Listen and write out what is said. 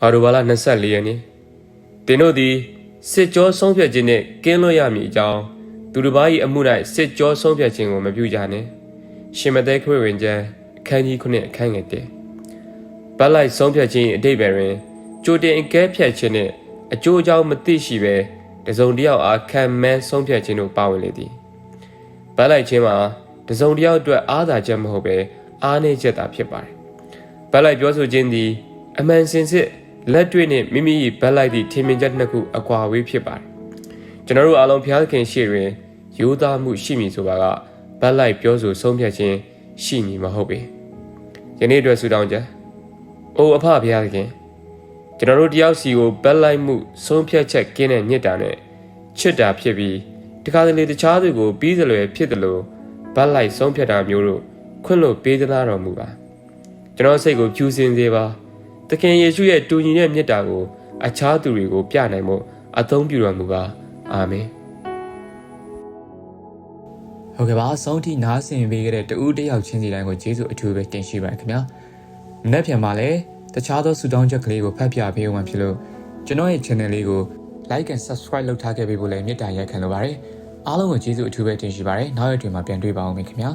အော်တိုဘာလ24ရက်နေ့တင်တို့သည်စစ်ကြောဆုံးဖြတ်ခြင်းနှင့်ကင်းလွတ်ရမည်အကြောင်းသူတစ်ပါး၏အမှု၌စစ်ကြောဆုံးဖြတ်ခြင်းကိုမပြုကြနှင့်ရှင်မသက်ခွေဝင်ကျမ်းအခန်းကြီး9အခန်းငယ်1ဘတ်လိုက်ဆုံးဖြတ်ခြင်း၏အတိတ်ပဲတွင်ကြိုတင်အကဲဖြတ်ခြင်းနှင့်အကျိုးအကြောင်းမသိရှိဘဲတစုံတစ်ယောက်အားခံမှန်းဆုံးဖြတ်ခြင်းတို့ပါဝင်လေသည်ဘတ်လိုက်ခြင်းမှာတစုံတစ်ယောက်အတွက်အားသာချက်မဟုတ်ဘဲအားနည်းချက်သာဖြစ်ပါတယ်ဘတ်လိုက်ပြောဆိုခြင်းသည်အမှန်စင်စစ် လက်တွေ့နဲ့မိမိ၏ဘက်လိုက်သည့်ထင်မြင်ချက်တစ်ခုအကွာဝေးဖြစ်ပါတယ်။ကျွန်တော်တို့အားလုံးဘုရားသခင်ရှေ့တွင်ယူသားမှုရှိမည်ဆိုပါကဘက်လိုက်ပြောဆိုဆုံးဖြတ်ခြင်းရှိမည်မဟုတ်ပေ။ယနေ့အတွက်ဆုတောင်းကြ။အိုအဖဘုရားသခင်ကျွန်တော်တို့တယောက်စီကိုဘက်လိုက်မှုဆုံးဖြတ်ချက်ကင်းတဲ့ညစ်တာနဲ့ချစ်တာဖြစ်ပြီးတခါတလေတခြားသူကိုပြီးသလွယ်ဖြစ်တယ်လို့ဘက်လိုက်ဆုံးဖြတ်တာမျိုးတို့ခွင့်လို့ပေးသနာတော်မူပါ။ကျွန်တော်စိတ်ကိုဖြူစင်စေပါ။ သခင်ယေရှုရဲ့တူညီတဲ့မြတ်တာကို အခြားသူတွေကို ပြနိုင်ဖို့အသုံးပြုတော်မူပါ။အာမင်ဟုတ်ကဲ့ပါအဆုံးထိနားဆင်ပေးခဲ့တဲ့တူဦးတစ်ယောက်ချင်းစီတိုင်းကိုကျေးဇူးအထူးပဲတင်ရှိပါတယ်ခင်ဗျာမနေ့ပြန်မှာလည်းတခြားသောဆူတောင်းချက်ကလေးကိုဖတ်ပြပေးဦးမှာဖြစ်လို့ကျွန်တော်ရဲ့ channel လေးကို like and subscribe လုပ်ထားခဲ့ပေးဖို့လည်းမေတ္တာရက်ခံလိုပါတယ်အားလုံးကိုကျေးဇူးအထူးပဲတင်ရှိပါတယ်နောက်ရက်တွေမှာပြန်တွေ့ပါအောင်ခင်ဗျာ